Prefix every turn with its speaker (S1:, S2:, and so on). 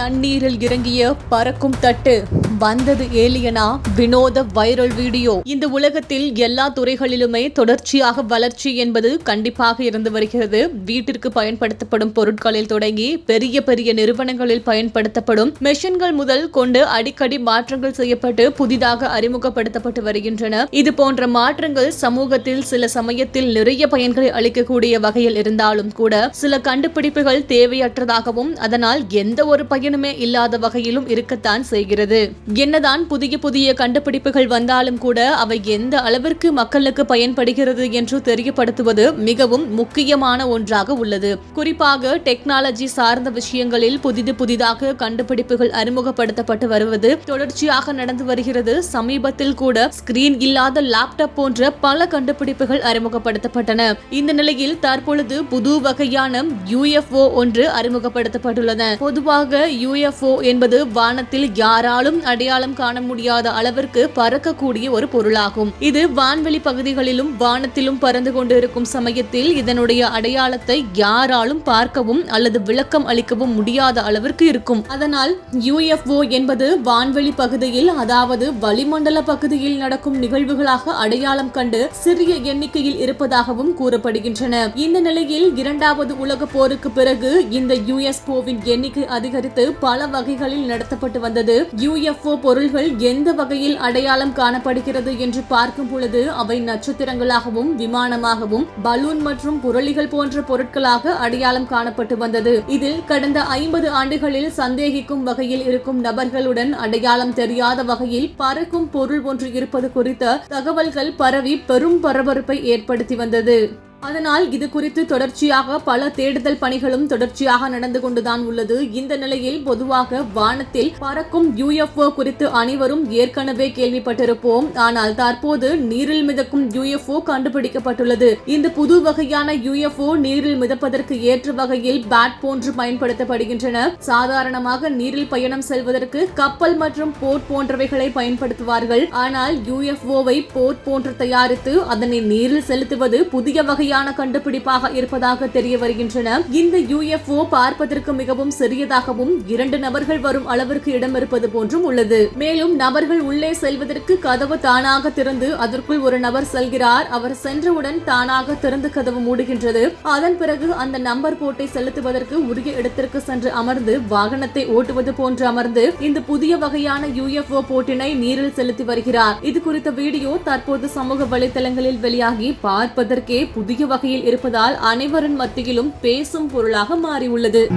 S1: தண்ணீரில் இறங்கிய பறக்கும் தட்டு. வந்தது ஏலியனா? வினோத வைரல் வீடியோ. இந்த உலகத்தில் எல்லா துறைகளிலுமே தொடர்ச்சியாக வளர்ச்சி என்பது கண்டிப்பாக இருந்து வருகிறது. வீட்டிற்கு பயன்படுத்தப்படும் பொருட்களில் தொடங்கி பெரிய பெரிய நிறுவனங்களில் பயன்படுத்தப்படும் மெஷின்கள் முதல் கொண்டு அடிக்கடி மாற்றங்கள் செய்யப்பட்டு புதிதாக அறிமுகப்படுத்தப்பட்டு வருகின்றன. இது போன்ற மாற்றங்கள் சமூகத்தில் சில சமயத்தில் நிறைய பயன்களை அளிக்கக்கூடிய வகையில் இருந்தாலும் கூட சில கண்டுபிடிப்புகள் தேவையற்றதாகவும் அதனால் எந்த ஒரு பயனுமே இல்லாத வகையிலும் இருக்கத்தான் செய்கிறது. என்னதான் புதிய புதிய கண்டுபிடிப்புகள் வந்தாலும் கூட அவை எந்த அளவிற்கு மக்களுக்கு பயன்படுகிறது என்று தெரியப்படுத்துவது மிகவும் முக்கியமான ஒன்றாக உள்ளது. குறிப்பாக டெக்னாலஜி சார்ந்த விஷயங்களில் புதிது புதிதாக கண்டுபிடிப்புகள் அறிமுகப்படுத்தப்பட்டு வருவது தொடர்ச்சியாக நடந்து வருகிறது. சமீபத்தில் கூட ஸ்கிரீன் இல்லாத லேப்டாப் போன்ற பல கண்டுபிடிப்புகள் அறிமுகப்படுத்தப்பட்டன. இந்த நிலையில் தற்பொழுது புது வகையான யுஎஃப்ஓ ஒன்று அறிமுகப்படுத்தப்பட்டுள்ளன. பொதுவாக யூஎஃப்ஓ என்பது வானத்தில் யாராலும் அடையாளம் காண முடியாத அளவிற்கு பறக்கக்கூடிய ஒரு பொருளாகும். இது வான்வெளி பகுதிகளிலும் வானத்திலும் பறந்து கொண்டிருக்கும் சமயத்தில் இதனுடைய அடையாளத்தை யாராலும் பார்க்கவும் அல்லது விளக்கம் அளிக்கவும் முடியாத அளவிற்கு இருக்கும். அதனால் யூஎஃப்ஓ என்பது வான்வெளி பகுதியில் அதாவது வளிமண்டல பகுதியில் நடக்கும் நிகழ்வுகளாக அடையாளம் கண்டு சிறிய எண்ணிக்கையில் இருப்பதாகவும் கூறப்படுகின்றன. இந்த நிலையில் இரண்டாவது உலக போருக்கு பிறகு இந்த யுஎஸ்ஓவின் எண்ணிக்கை அதிகரித்து பல வகைகளில் நடத்தப்பட்டு வந்தது. யுனெஸ்கோ பொருள்கள் எந்த வகையில் அடையாளம் காணப்படுகிறது என்று பார்க்கும் பொழுது அவை நட்சத்திரங்களாகவும் விமானமாகவும் பலூன் மற்றும் புரளிகள் போன்ற பொருட்களாக அடையாளம் காணப்பட்டு வந்தது. இதில் கடந்த ஐம்பது ஆண்டுகளில் சந்தேகிக்கும் வகையில் இருக்கும் நபர்களுடன் அடையாளம் தெரியாத வகையில் பறக்கும் பொருள் ஒன்று இருப்பது குறித்த தகவல்கள் பரவி பெரும் பரபரப்பை ஏற்படுத்தி வந்தது. அதனால் இது குறித்து தொடர்ச்சியாக பல தேடுதல் பணிகளும் தொடர்ச்சியாக நடந்து கொண்டுதான் உள்ளது. இந்த நிலையில் பொதுவாக வானத்தில் பறக்கும் யுஎஃப்ஓ குறித்து அனைவரும் ஏற்கனவே கேள்விப்பட்டிருப்போம். ஆனால் தற்போது நீரில் மிதக்கும் யுஎஃப்ஓ கண்டுபிடிக்கப்பட்டுள்ளது. இந்த புது வகையான யுஎஃப்ஓ நீரில் மிதப்பதற்கு ஏற்ற வகையில் பேட் போன்று பயன்படுத்தப்படுகின்றன. சாதாரணமாக நீரில் பயணம் செல்வதற்கு கப்பல் மற்றும் போட் போன்றவைகளை பயன்படுத்துவார்கள். ஆனால் யுஎஃப்ஓவை போட் போன்று தயாரித்து அதனை நீரில் செலுத்துவது புதிய வகை வகையான கண்டுபிடிப்பாக இருப்பதாக தெரிய வருகின்றன. இந்த யூஎஃப்ஓ பார்ப்பதற்கு மிகவும் சிறியதாகவும் இரண்டு நபர்கள் வரும் அளவிற்கு இடம் இருப்பது போன்றும் உள்ளது. மேலும் நபர்கள் உள்ளே செல்வதற்கு கதவு தானாக திறந்து அதற்குள் ஒரு நபர் செல்கிறார். அவர் சென்றவுடன் தானாக திறந்து கதவு மூடுகின்றது. அதன் பிறகு அந்த நம்பர் போட்டை செலுத்துவதற்கு உரிய இடத்திற்கு சென்று அமர்ந்து வாகனத்தை ஓட்டுவது போன்று அமர்ந்து இந்த புதிய வகையான யூஎஃப்ஓ போட்டினை நீரில் செலுத்தி வருகிறார். இது குறித்த வீடியோ தற்போது சமூக வலைதளங்களில் வெளியாகி பார்ப்பதற்கே புதிய வகையில் இருப்பதால் அனைவரின் மத்தியிலும் பேசும் பொருளாக மாறியுள்ளது.